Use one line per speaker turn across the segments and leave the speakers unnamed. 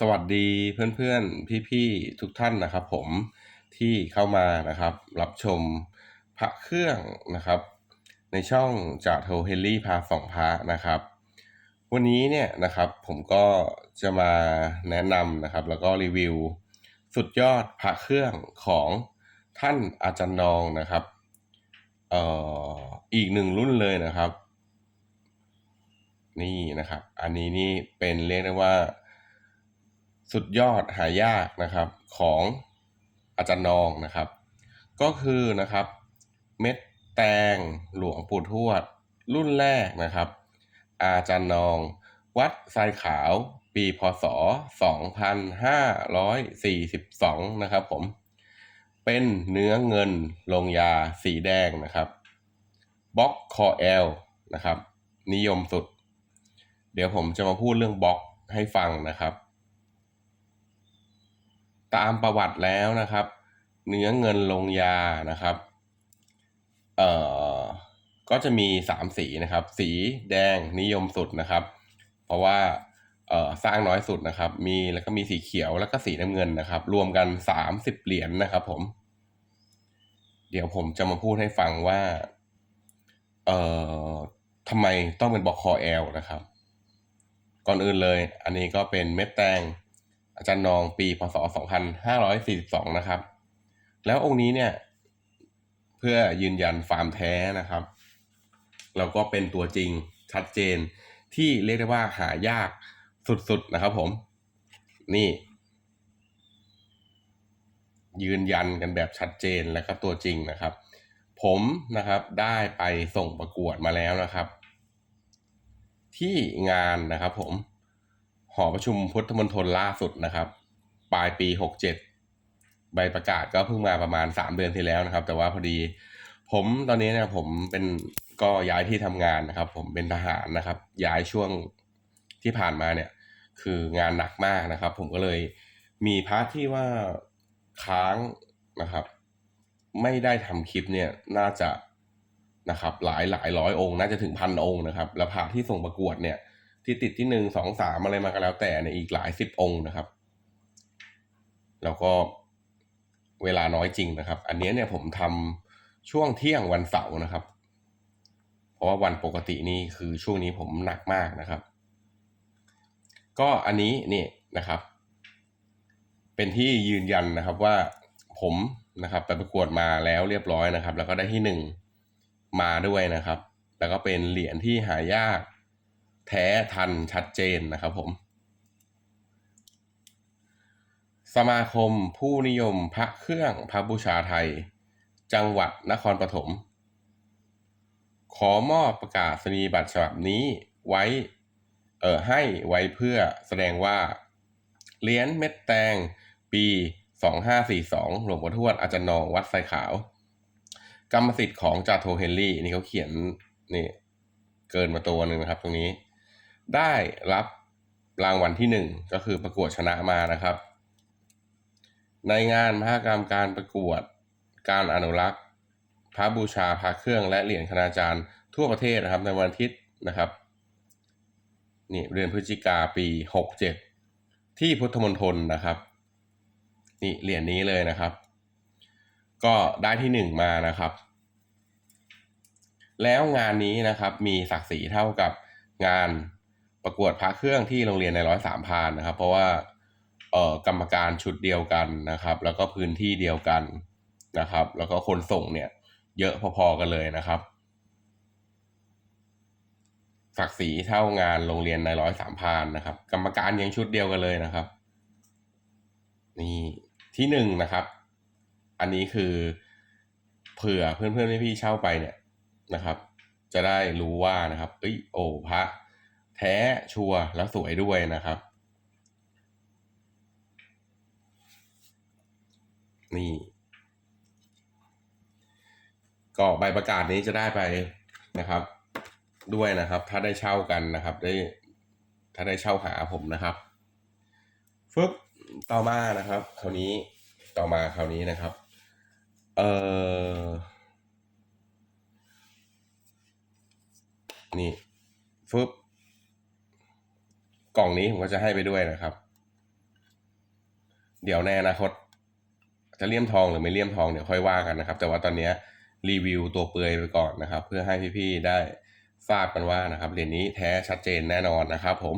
สวัสดีเพื่อนๆ พี่ๆ ทุกท่านนะครับผมที่เข้ามานะครับรับชมพระเครื่องนะครับ ในช่องจากโทเฮนรี่พาสองพระนะครับ วันนี้เนี่ยนะครับผมก็จะมาแนะนำนะครับ แล้วก็รีวิว สุดยอดพระเครื่องของท่านอาจารย์นองนะครับเอ่ออีกหนึ่งรุ่นเลยนะครับ นี่นะครับ อันนี้นี่เป็นเรียกได้ว่า สุดยอดหายากนะครับของอาจารย์นองนะครับ ก็คือนะครับเม็ดแตงหลวงปู่ทวด รุ่นแรกนะครับ อาจารย์นอง วัดทรายขาวปีพศ 2542 นะครับผม เป็นเนื้อเงินลงยาสีแดงนะครับบล็อกคอแอลนะครับ นิยมสุด เดี๋ยวผมจะมาพูดเรื่องบล็อกให้ฟังนะครับ ตามประวัติแล้วนะครับ เนื้อเงินลงยานะครับเอ่อก็จะมีสามสีนะครับ สีแดงนิยมสุดนะครับ เพราะว่าเอ่อสร้างน้อยสุดนะครับ มีแล้วก็มีสีเขียวแล้วก็สีน้ำเงินนะครับ รวมกันสามสิบเหรียญนนะครับ ผม เดี๋ยวผมจะมาพูดให้ฟังว่าเอ่อทำไมต้องเป็นบอกคอแอลนะครับ ก่อนอื่นเลย อันนี้ก็เป็นเม็ดแตง อาจารย์นองปีพศ 2542 นะครับ แล้วองค์นี้เนี่ย เพื่อยืนยันฟาร์มแท้นะครับ แล้วก็เป็นตัวจริงชัดเจนที่เรียกได้ว่าหายากสุดๆนะครับผม นี่ ยืนยันกันแบบชัดเจนและก็ตัวจริงนะครับ ผมนะครับได้ไปส่งประกวดมาแล้วนะครับ ที่งานนะครับผม หอประชุมพุทธมณฑลล่าสุดนะครับ ปลายปี 67 ใบประกาศก็เพิ่งมาประมาณ 3 เดือนที่แล้วนะครับ แต่ว่าพอดี ผมตอนนี้เนี่ยผมเป็นก็ย้ายที่ทำงานนะครับ ผมเป็นทหารนะครับ ย้ายช่วงที่ผ่านมาเนี่ย คืองานหนักมากนะครับ ผมก็เลยมีพาร์ทที่ว่าค้างนะครับ ไม่ได้ทำคลิปเนี่ยน่าจะนะครับ หลายหลายร้อยองค์ น่าจะถึงพันองค์นะครับ แล้วพาร์ทที่ส่งประกวดเนี่ย ที่ติดที่หนึ่งสองสามอะไรมาก็แล้วแต่เนี่ยอีกหลายสิบองค์นะครับ แล้วก็เวลาน้อยจริงนะครับ อันนี้เนี่ยผมทำช่วงเที่ยงวันเสาร์นะครับ เพราะว่าวันปกตินี่คือช่วงนี้ผมหนักมากนะครับ ก็อันนี้นี่นะครับ เป็นที่ยืนยันนะครับว่าผมนะครับไปประกวดมาแล้วเรียบร้อยนะครับ แล้วก็ได้ที่หนึ่งมาด้วยนะครับ แล้วก็เป็นเหรียญที่หายาก แท้ทันชัดเจนนะครับผม สมาคมผู้นิยมพระเครื่องพระบูชาไทย จังหวัดนครปฐมขอมอบประกาศนียบัตรฉบับนี้ไว้ เอ่อให้ไว้เพื่อแสดงว่าเหรียญเม็ดแตง ปี 2542 หลวงพ่อทวดอาจารย์นองวัดไซขาว กรรมสิทธิ์ของจาโทเฮนรี่ นี่เขาเขียนนี่เกินมาตัวหนึ่งนะครับตรงนี้ ได้รับรางวัลที่หนึ่งก็คือประกวดชนะมานะครับ ในงานมหกรรมการประกวดการอนุรักษ์ พระบูชาพระเครื่องและเหรียญคณาจารย์ทั่วประเทศนะครับในวันอาทิตย์นะครับนี่เดือนพฤศจิกาปี 67 ที่พุทธมณฑลนะครับนี่เหรียญนี้เลยนะครับ ก็ได้ที่หนึ่งมานะครับ แล้วงานนี้นะครับมีศักดิ์ศรีเท่ากับงาน ประกวดพระเครื่องที่โรงเรียนในร้อยสามพานนะครับ เพราะว่าเอ่อกรรมการชุดเดียวกันนะครับ แล้วก็พื้นที่เดียวกันนะครับ แล้วก็คนส่งเนี่ย เยอะพอๆกันเลยนะครับศักดิ์ศรีเท่างานโรงเรียนในร้อยสามพานนะครับ กรรมการยังชุดเดียวกันเลยนะครับ นี่ที่หนึ่งนะครับ อันนี้คือเผื่อเพื่อนๆพี่ๆเช่าไปเนี่ยนะครับ จะได้รู้ว่านะครับเอ้ยโอ้พระ แท้ชัวร์แล้วสวยด้วยนะครับ นี่ ก็ใบประกาศนี้จะได้ไปนะครับ ด้วยนะครับ ถ้าได้เช่ากันนะครับ ได้ ถ้าได้เช่าหาผมนะครับฟึบต่อมานะครับ คราวนี้ต่อมาคราวนี้นะครับ เอ่อนี่ฟึบ กล่องนี้ผมก็จะให้ไปด้วยนะครับ เดี๋ยวในอนาคต จะเลี่ยมทองหรือไม่เลี่ยมทองเดี๋ยวค่อยว่ากันนะครับ แต่ว่าตอนนี้รีวิวตัวเปลือยไปก่อนนะครับ เพื่อให้พี่ๆได้ทราบกันว่านะครับเหรียญนี้แท้ชัดเจนแน่นอนนะครับ ผม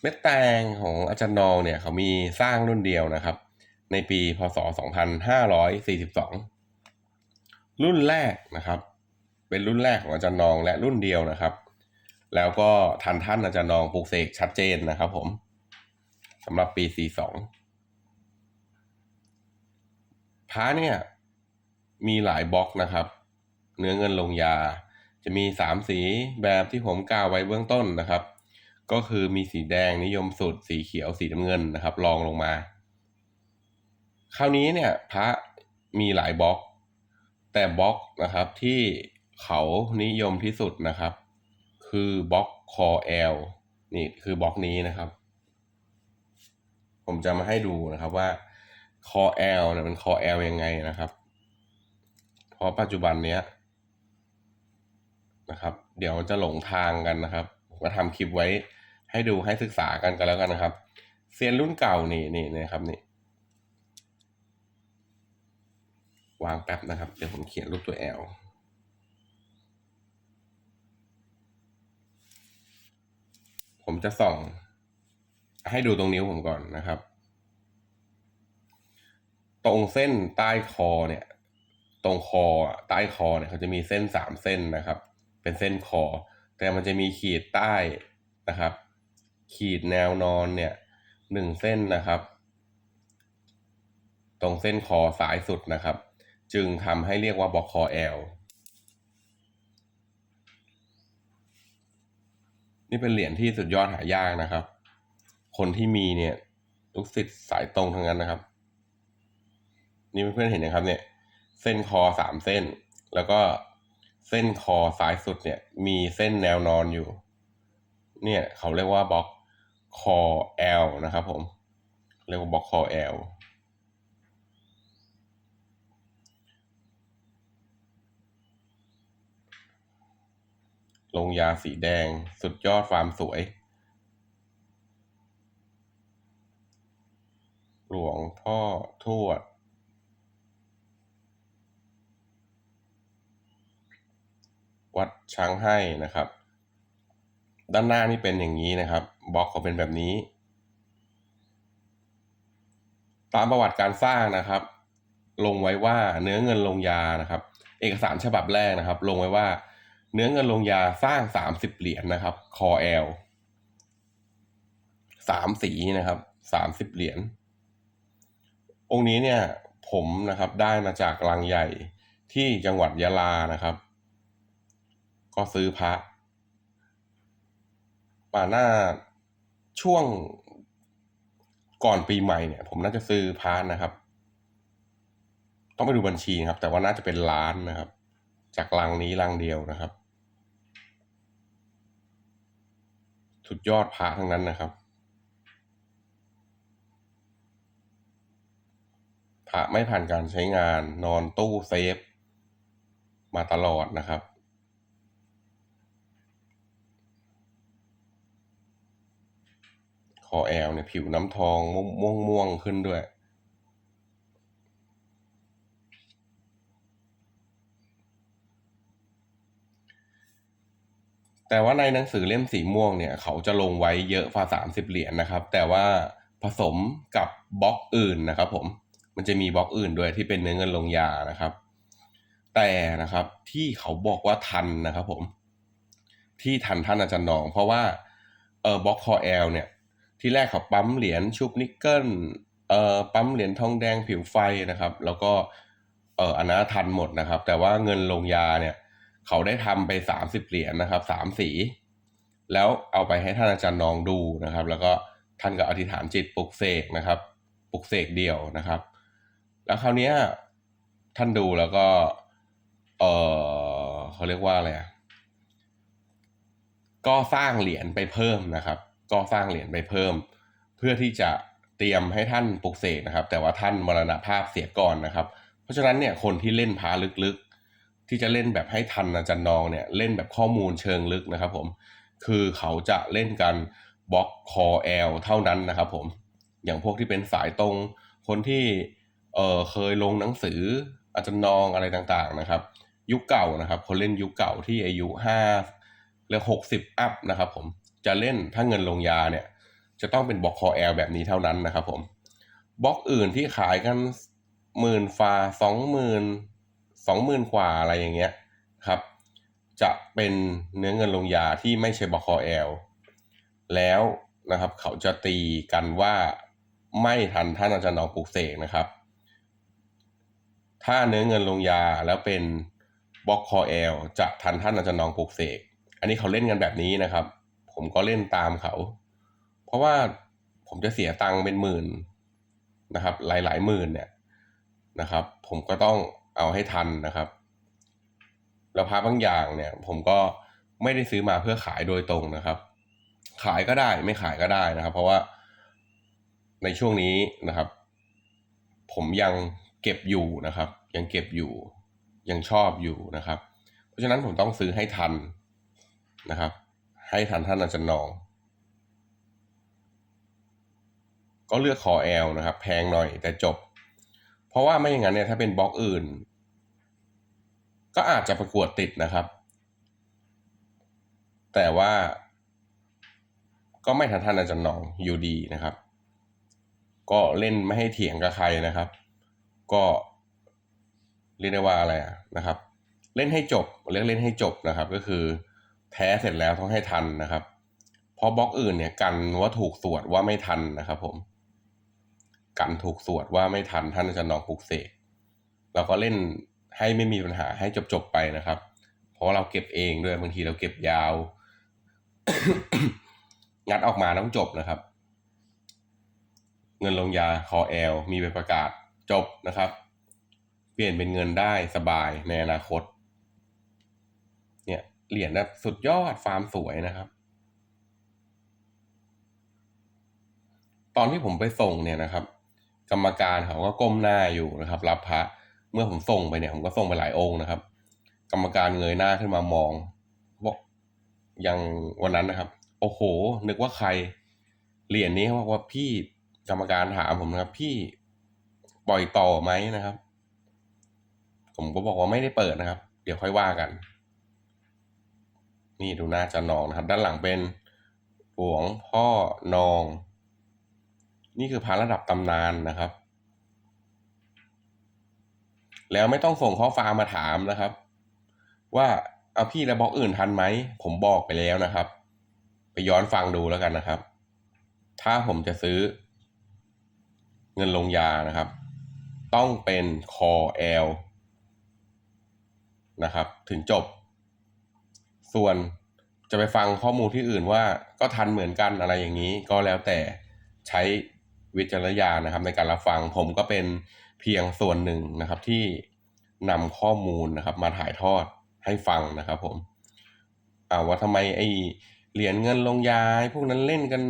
เม็ดแตงของอาจารย์นองเนี่ยเขามีสร้างรุ่นเดียวนะครับ ในปีพศ 2542 รุ่นแรกนะครับ เป็นรุ่นแรกของอาจารย์นองและรุ่นเดียวนะครับ แล้วก็ทันท่านอาจารย์นองปลูกเสกชัดเจนนะครับผมสำหรับปี 42 พระเนี่ย มีหลายบล็อกนะครับ เนื้อเงินลงยา จะมีสามสีแบบที่ผมกล่าวไว้เบื้องต้นนะครับ ก็คือมีสีแดงนิยมสุด สีเขียวสีน้ำเงินนะครับรองลงมา คราวนี้เนี่ย พระมีหลายบล็อก แต่บล็อกนะครับที่เขานิยมที่สุดนะครับ คือบล็อกคอแอลนี่คือบล็อกนี้นะครับ ผมจะมาให้ดูนะครับว่าคอแอลเนี่ยเป็นคอแอลยังไงนะครับ เพราะปัจจุบันเนี้ยนะครับ เดี๋ยวจะหลงทางกันนะครับผมก็ทำคลิปไว้ให้ดูให้ศึกษากันกันแล้วกันนะครับเซียนรุ่นเก่านี่นี่นะครับนี่วางแป๊บนะครับ เดี๋ยวผมเขียนรูปตัว L ผมจะส่อง ให้ดูตรงนิ้วผมก่อนนะครับ ตรงเส้นใต้คอเนี่ย ตรงคอใต้คอเนี่ยเขาจะมีเส้นสามเส้นนะครับ เป็นเส้นคอ แต่มันจะมีขีดใต้นะครับ ขีดแนวนอนเนี่ยหนึ่งเส้นนะครับ ตรงเส้นคอซ้ายสุดนะครับ จึงทำให้เรียกว่าบอกคอแอล นี่เป็นเหรียญที่สุดยอดหายากนะครับ คนที่มีเนี่ยลูกศิษย์สายตรงทั้งนั้นนะครับ นี่เพื่อนๆเห็นนะครับ เนี่ย เส้นคอสามเส้น แล้วก็เส้นคอซ้ายสุดเนี่ย มีเส้นแนวนอนอยู่ เนี่ย เขาเรียกว่าบล็อกคอแอลนะครับผม เรียกว่าบล็อกคอแลงยาสีแดง สุดยอดความสวย หลวงพ่อทวด วัดช้างให้นะครับ ด้านหน้านี่เป็นอย่างนี้นะครับบล็อกเขาเป็นแบบนี้ ตามประวัติการสร้างนะครับ ลงไว้ว่าเนื้อเงินลงยานะครับ เอกสารฉบับแรกนะครับ ลงไว้ว่า เนื้อเงินลงยาสร้างสามสิบเหรียญนะครับคอแอลสามสีนะครับสามสิบเหรียญองค์นี้เนี่ยผมนะครับได้มาจากลังใหญ่ที่จังหวัดยะลานะครับ ก็ซื้อพระป่าหน้าช่วงก่อนปีใหม่เนี่ย ผมน่าจะซื้อพระนะครับ ต้องไปดูบัญชีนะครับ แต่ว่าน่าจะเป็นล้านนะครับ จากลังนี้ลังเดียวนะครับ สุดยอดพระทั้งนั้นนะครับพระไม่ผ่านการใช้งานนอนตู้เซฟ มาตลอดนะครับ คอแอลเนี่ยผิวน้ำทองม่วงม่วงขึ้นด้วย แต่ว่าในหนังสือเล่มสีม่วงเนี่ยเขาจะลงไว้เยอะกว่าสามสิบเหรียญนะครับ แต่ว่าผสมกับบล็อกอื่นนะครับ ผมมันจะมีบล็อกอื่นด้วยที่เป็นเนื้อเงินลงยานะครับ แต่นะครับที่เขาบอกว่าทันนะครับผมที่ทันท่านอาจารย์นอง เพราะว่าเออบล็อกคอแอลเนี่ย ที่แรกเขาปั๊มเหรียญชุบนิกเกิลเอ่อปั๊มเหรียญทองแดงผิวไฟนะครับ แล้วก็เอ่ออันนั้นทันหมดนะครับ แต่ว่าเงินลงยาเนี่ย เขาได้ทำไปสามสิบเหรียญนะครับสามสี แล้วเอาไปให้ท่านอาจารย์นองดูนะครับ แล้วก็ท่านก็อธิษฐานจิตปลุกเสกนะครับปลุกเสกเดียวนะครับ แล้วคราวนี้ท่านดูแล้วก็เออเขาเรียกว่าอะไรก็สร้างเหรียญไปเพิ่มนะครับ ก็สร้างเหรียญไปเพิ่ม เพื่อที่จะเตรียมให้ท่านปลุกเสกนะครับ แต่ว่าท่านมรณภาพเสียก่อนนะครับ เพราะฉะนั้นเนี่ยคนที่เล่นพาลึก ที่จะเล่นแบบให้ทันอาจารย์นองเนี่ยเล่นแบบข้อมูลเชิงลึกนะครับผมคือเขาจะเล่นกันบล็อกคอแอลเท่านั้นนะครับผมอย่างพวกที่เป็นสายตรงคนที่เออเคยลงหนังสืออาจารย์นองอะไรต่างๆนะครับ ยุคเก่านะครับคนเล่นยุคเก่าที่อายุห้าเรียกหกสิบอัพนะครับผมจะเล่นถ้าเงินลงยาเนี่ยจะต้องเป็นบล็อกคอแอลแบบนี้เท่านั้นนะครับผมบล็อกอื่นที่ขายกันหมื่นฟาสองหมื่น สองหมื่นกว่าอะไรอย่างเงี้ยครับ จะเป็นเนื้อเงินลงยาที่ไม่ใช่บ็อกคอแอลแล้วนะครับ เขาจะตีกันว่าไม่ทันท่านอาจารย์นองปลูกเสกนะครับ ถ้าเนื้อเงินลงยาแล้วเป็นบล็อกคอแอลจะทันท่านอาจารย์นองปลูกเสก อันนี้เขาเล่นกันแบบนี้นะครับ ผมก็เล่นตามเขา เพราะว่าผมจะเสียตังค์เป็นหมื่นนะครับ หลายๆหมื่นเนี่ยนะครับ ผมก็ต้อง เอาให้ทันนะครับ แล้วพระบางอย่างเนี่ย ผมก็ไม่ได้ซื้อมาเพื่อขายโดยตรงนะครับ ขายก็ได้ไม่ขายก็ได้นะครับ เพราะว่าในช่วงนี้นะครับ ผมยังเก็บอยู่นะครับ ยังเก็บอยู่ ยังชอบอยู่นะครับ เพราะฉะนั้นผมต้องซื้อให้ทันนะครับ ให้ทันท่านอาจารย์นอง ก็เลือกคอแอลนะครับ แพงหน่อยแต่จบ เพราะว่าไม่อย่างนั้นเนี่ยถ้าเป็นบล็อกอื่น ก็อาจจะประกวดติดนะครับ แต่ว่า ก็ไม่ทันท่านอาจารย์นองอยู่ดีนะครับ ก็เล่นไม่ให้เถียงกับใครนะครับ ก็เรียกได้ว่าอะไรนะครับ เล่นให้จบเรียกเล่นให้จบนะครับ ก็คือแพ้เสร็จแล้วต้องให้ทันนะครับ เพราะบล็อกอื่นเนี่ยกันว่าถูกสวดว่าไม่ทันนะครับผม กันถูกสวดว่าไม่ทันท่านอาจารย์นองปลุกเสกเราก็เล่นให้ไม่มีปัญหาให้จบๆไปนะครับ เพราะเราเก็บเองด้วยบางทีเราเก็บยาว งัดออกมาต้องจบนะครับ เงินลงยาคอแอลมีใบประกาศจบนะครับ เปลี่ยนเป็นเงินได้สบายในอนาคต เนี่ยเหรียญแบบสุดยอดฟาร์มสวยนะครับ ตอนที่ผมไปส่งเนี่ยนะครับ กรรมการเขาก็ก้มหน้าอยู่นะครับ รับพระเมื่อผมส่งไปเนี่ย ผมก็ส่งไปหลายองค์นะครับ กรรมการเงยหน้าขึ้นมามองบอกอย่างวันนั้นนะครับ โอ้โห นึกว่าใครเหรียญนี้เขาบอกว่าพี่กรรมการถามผมนะครับ พี่ปล่อยต่อไหมนะครับ ผมก็บอกว่าไม่ได้เปิดนะครับ เดี๋ยวค่อยว่ากัน นี่ดูหน้าจะนองนะครับ ด้านหลังเป็นหลวงพ่อนอง นี่คือพระระดับตำนานนะครับ แล้วไม่ต้องส่งข้อความมาถามนะครับ ว่าเอาพี่แลบล็อกอื่นทันไหม ผมบอกไปแล้วนะครับ ไปย้อนฟังดูแล้วกันนะครับ ถ้าผมจะซื้อ เงินลงยานะครับ ต้องเป็นคอแอลนะครับ ถึงจบ ส่วนจะไปฟังข้อมูลที่อื่นว่าก็ทันเหมือนกันอะไรอย่างนี้ก็แล้วแต่ใช้ วิจารณญาณนะครับ ในการรับฟังผมก็เป็นเพียงส่วนหนึ่งนะครับที่นำข้อมูลนะครับ มาถ่ายทอดให้ฟังนะครับ ผมอ่าว่าทำไมไอเหรียญเงินลงยาพวกนั้นเล่นกัน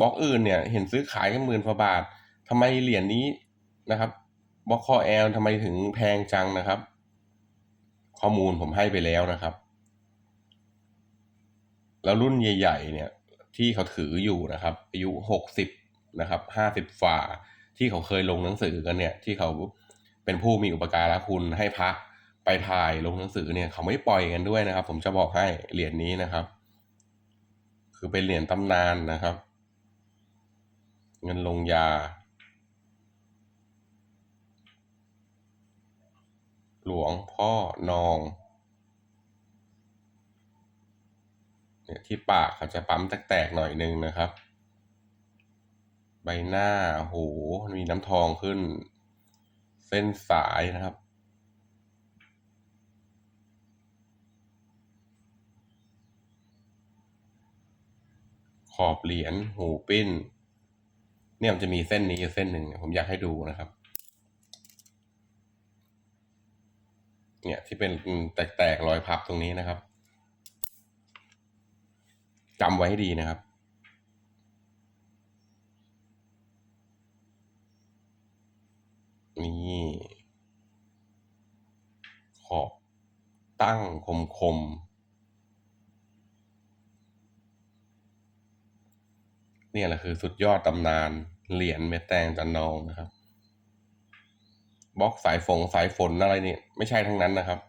บล็อกอื่นเนี่ย เห็นซื้อขายกันหมื่นกว่าบาททำไมเหรียญนี้นะครับบล็อกคอแอลทำไมถึงแพงจังนะครับ ข้อมูลผมให้ไปแล้วนะครับ แล้วรุ่นใหญ่ ๆ เนี่ย ที่เขาถืออยู่นะครับ อายุหกสิบ นะครับห้าสิบฝ่าที่เขาเคยลงหนังสือกันเนี่ย ที่เขาเป็นผู้มีอุปการะคุณให้พระไปถ่ายลงหนังสือเนี่ย เขาไม่ปล่อยกันด้วยนะครับ ผมจะบอกให้เหรียญนี้นะครับ คือเป็นเหรียญตำนานนะครับ เงินลงยา หลวงพ่อนองเนี่ยที่ปากเขาจะปั๊มแตกๆหน่อยนึงนะครับ ใบหน้าโหมีน้ำทองขึ้น เส้นสายนะครับ ขอบเหรียญหูปิ้น เนี่ยมันจะมีเส้นนี้อยู่เส้นหนึ่งผมอยากให้ดูนะครับ เนี่ยที่เป็นแตกๆรอยพับตรงนี้นะครับจำไว้ให้ดีนะครับ นี่ขอบตั้งคมคมเนี่ยแหละคือสุดยอดตำนานเหรียญเม็ดแตงจันนองนะครับบล็อกสายฝงสายฝนอะไรนี่ไม่ใช่ทั้งนั้นนะครับ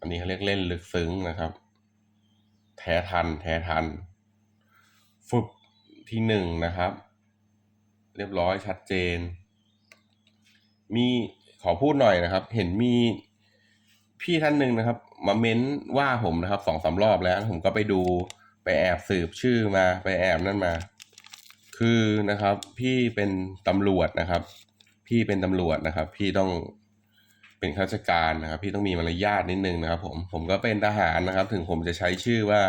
อันนี้เขาเรียกเล่นลึกซึ้งนะครับ แท้ทัน แท้ทันฝึก ที่หนึ่งนะครับ เรียบร้อยชัดเจน มีขอพูดหน่อยนะครับ เห็นมีพี่ท่านหนึ่งนะครับ มาเม้นว่าผมนะครับสองสารอบแล้ว ผมก็ไปดูไปแอบสืบชื่อมาไปแอบนั่นมา คือนะครับ พี่เป็นตำรวจนะครับ พี่เป็นตำรวจนะครับ พี่ต้องเป็นข้าราชการนะครับ พี่ต้องมีมารยาทนิดนึงนะครับ ผมผมก็เป็นทหารนะครับ ถึงผมจะใช้ชื่อว่า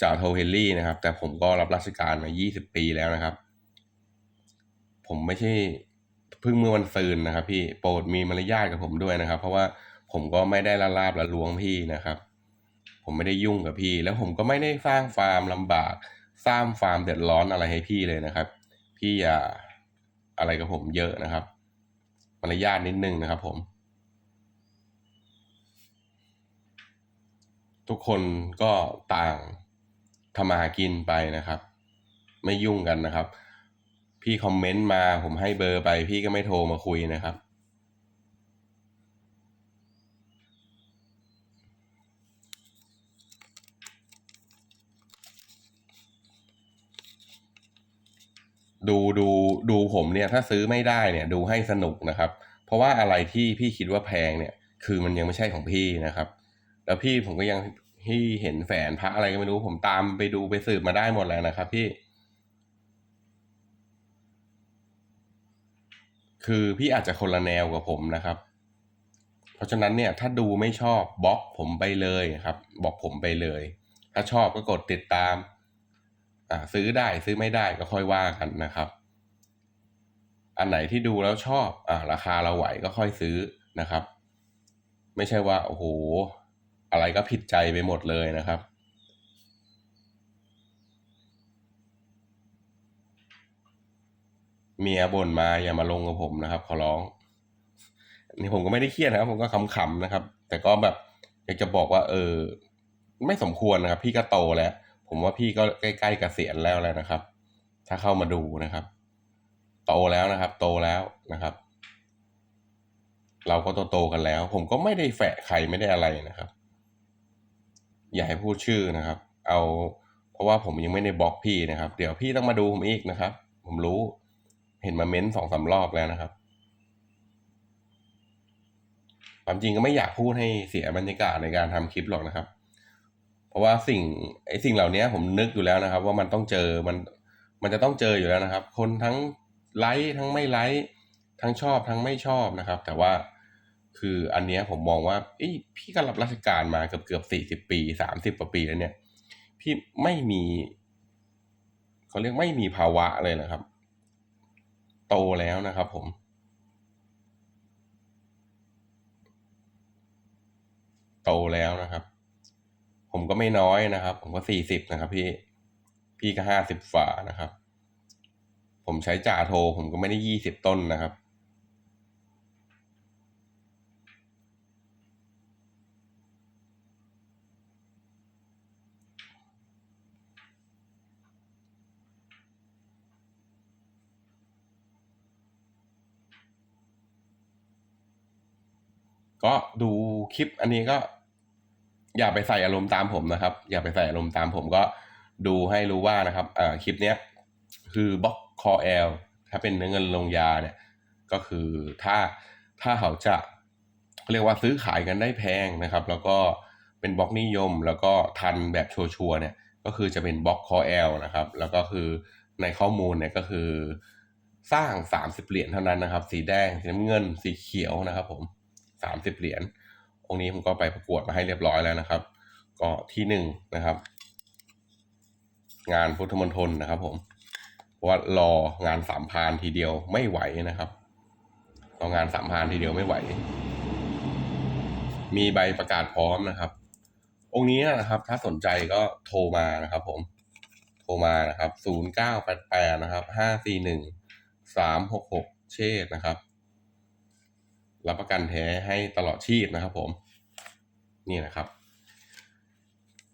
จ่าโทเฮนรี่นะครับ แต่ผมก็รับราชการมา 20 ปีแล้วนะครับ ผมไม่ใช่เพิ่งเมื่อวันซืนนะครับ พี่โปรดมีมารยาทกับผมด้วยนะครับ เพราะว่าผมก็ไม่ได้ละลาบละลวงพี่นะครับ ผมไม่ได้ยุ่งกับพี่ แล้วผมก็ไม่ได้สร้างฟาร์มลำบากสร้างฟาร์มเดือดร้อนอะไรให้พี่เลยนะครับ พี่อย่าอะไรกับผมเยอะนะครับมารยาทนิดนึงนะครับ ผม ทุกคนก็ต่าง ทำมาหากินไปนะครับ ไม่ยุ่งกันนะครับ พี่คอมเมนต์มาผมให้เบอร์ไป พี่ก็ไม่โทรมาคุยนะครับ ดูดูดูผมเนี่ย ถ้าซื้อไม่ได้เนี่ย ดูให้สนุกนะครับ เพราะว่าอะไรที่พี่คิดว่าแพงเนี่ย คือมันยังไม่ใช่ของพี่นะครับ แล้วพี่ผมก็ยัง ที่เห็นแฝนพระอะไรก็ไม่รู้ ผมตามไปดูไปสืบมาได้หมดแล้วนะครับ พี่ คือพี่อาจจะคนละแนวกับผมนะครับ เพราะฉะนั้นเนี่ย ถ้าดูไม่ชอบบล็อกผมไปเลยครับบอกผมไปเลย ถ้าชอบก็กดติดตาม อ่า ซื้อได้ซื้อไม่ได้ก็ค่อยว่ากันนะครับ อันไหนที่ดูแล้วชอบ อ่า ราคาเราไหวก็ค่อยซื้อนะครับ ไม่ใช่ว่าโอ้โห อะไรก็ผิดใจไปหมดเลยนะครับ เมียบ่นมาอย่ามาลงกับผมนะครับ ขอร้อง นี่ผมก็ไม่ได้เครียดนะครับ ผมก็ขำๆนะครับ แต่ก็แบบอยากจะบอกว่า เออ ไม่สมควรนะครับ พี่ก็โตแล้ว ผมว่าพี่ก็ใกล้ๆเกษียณแล้วแล้วนะครับ ถ้าเข้ามาดูนะครับ โตแล้วนะครับ โตแล้วนะครับเราก็โตๆกันแล้ว ผมก็ไม่ได้แฝะใครไม่ได้อะไรนะครับ อย่าให้พูดชื่อนะครับ เอาเพราะว่าผมยังไม่ได้บล็อกพี่นะครับ เดี๋ยวพี่ต้องมาดูผมอีกนะครับ ผมรู้ เห็นมาเม้นสองสารอบแล้วนะครับความจริงก็ไม่อยากพูดให้เสียบรรยากาศในการทำคลิปหรอกนะครับ เพราะว่าสิ่งไอ้สิ่งเหล่านี้ผมนึกอยู่แล้วนะครับ ว่ามันต้องเจอมันมันจะต้องเจออยู่แล้วนะครับ คนทั้งไลค์ทั้งไม่ไลค์ทั้งชอบทั้งไม่ชอบนะครับ แต่ว่า คืออันเนี้ยผมมองว่าพี่ก็รับราชการมาเกือบเกือบสี่สิบปีสามสิบกว่าปีแล้วเนี่ย พี่ไม่มีเขาเรียกไม่มีภาวะเลยนะครับ โตแล้วนะครับผมโตแล้วนะครับ ผมก็ไม่น้อยนะครับ ผมก็สี่สิบนะครับ พี่พี่ก็ห้าสิบฝ่านะครับ ผมใช้จ่าโท ผมก็ไม่ได้ยี่สิบต้นนะครับ ก็ดูคลิปอันนี้ก็ อย่าไปใส่อารมณ์ตามผมนะครับ อย่าไปใส่อารมณ์ตามผมก็ดูให้รู้ว่านะครับอ่าคลิปเนี้ยคือบล็อกคอแอลถ้าเป็นเนื้อเงินลงยาเนี่ย ก็คือถ้าถ้าเขาจะเรียกว่าซื้อขายกันได้แพงนะครับ แล้วก็เป็นบล็อกนิยม แล้วก็ทันแบบชัวร์เนี่ยก็คือจะเป็นบล็อกคอแอลนะครับ แล้วก็คือในข้อมูลเนี่ยก็คือสร้างสามสิบเหรียญเท่านั้นนะครับ สีแดง สีน้ำเงิน สีเขียวนะครับผม สามสิบเหรียญองค์นี้ผมก็ไปประกวดมาให้เรียบร้อยแล้วนะครับ ก็ที่หนึ่งนะครับ งานพุทธมณฑลนะครับ ผมเพราะว่ารองานสามพานทีเดียวไม่ไหวนะครับรองานสามพานทีเดียวไม่ไหว มีใบประกาศพร้อมนะครับ องค์นี้นะครับ ถ้าสนใจก็โทรมานะครับ ผมโทรมานะครับศูนย์เก้าแปดแปดนะครับห้าสี่หนึ่งสามหกหกเชษนะครับ รับประกันแท้ให้ตลอดชีพนะครับ ผม นี่นะครับ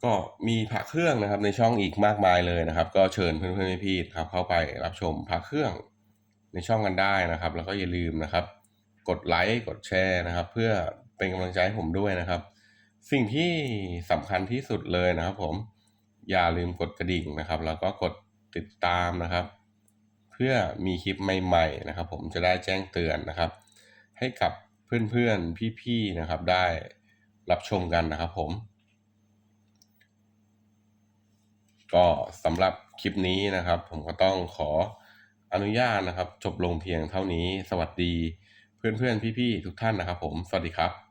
ก็มีพระเครื่องนะครับ ในช่องอีกมากมายเลยนะครับ ก็เชิญเพื่อนๆพี่ๆครับ เข้าไปรับชมพระเครื่องในช่องกันได้นะครับ แล้วก็อย่าลืมนะครับ กดไลค์กดแชร์นะครับ เพื่อเป็นกำลังใจให้ผมด้วยนะครับ สิ่งที่สำคัญที่สุดเลยนะครับ ผมอย่าลืมกดกระดิ่งนะครับ แล้วก็กดติดตามนะครับ เพื่อมีคลิปใหม่ ๆ นะครับ ผมจะได้แจ้งเตือนนะครับ ให้กับเพื่อนๆ พี่ๆ นะครับ ได้รับชมกันนะครับผม ก็สำหรับคลิปนี้นะครับ ผมก็ต้องขออนุญาตนะครับ จบลงเพียงเท่านี้ สวัสดีเพื่อนๆ พี่ๆ ทุกท่านนะครับผม สวัสดีครับ